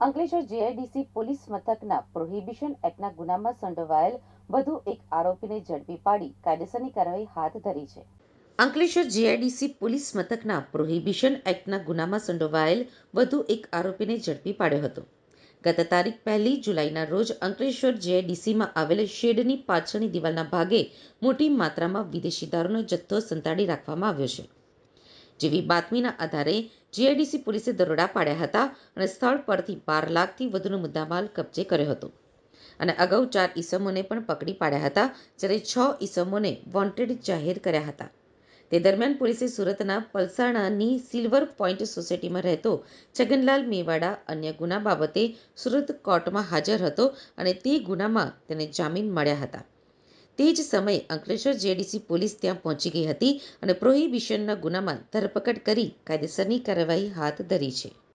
Ankleshwar GIDC police મથકના prohibition એક્ટના ગુનામાં સંડોવાયેલ વધુ એક આરોપીને ઝડપી પાડી કાયદેસરની કાર્યવાહી હાથ ધરી છે. અંકલેશ્વર જીઆઈડીસી પોલીસ મથકના પ્રોહિબિશન એક્ટના ગુનામાં સંડોવાયેલ વધુ એક આરોપીને ઝડપી પાડ્યો હતો. ગત તારીખ પહેલી જુલાઈના રોજ અંકલેશ્વર જીઆઈડીસીમાં આવેલ શેડની પાછળની દિવાલના ભાગે મોટી માત્રામાં વિદેશી દારૂનો જથ્થો સંતાડી રાખવામાં આવ્યો છે. જેવી બાતમીના આધારે જીઆઈડીસી પોલીસે દરોડા પાડ્યા હતા અને સ્થળ પરથી બાર લાખથી વધુનો મુદ્દામાલ કબજે કર્યો હતો. અને અગાઉ ચાર ઈસમોને પણ પકડી પાડ્યા હતા, જ્યારે છ ઈસમોને વોન્ટેડ જાહેર કર્યા હતા. તે દરમિયાન પોલીસે સુરતના પલસાણાની સિલ્વર પોઈન્ટ સોસાયટીમાં રહેતો છગનલાલ મેવાડા અન્ય ગુના બાબતે સુરત કોર્ટમાં હાજર હતો અને તે ગુનામાં તેને જામીન મળ્યા હતા. તે જ સમયે અંકલેશ્વર જેડીસી પોલીસ ત્યાં પહોંચી ગઈ હતી અને પ્રોહિબિશનના ગુનામાં ધરપકડ કરી કાયદેસરની કાર્યવાહી હાથ ધરી છે.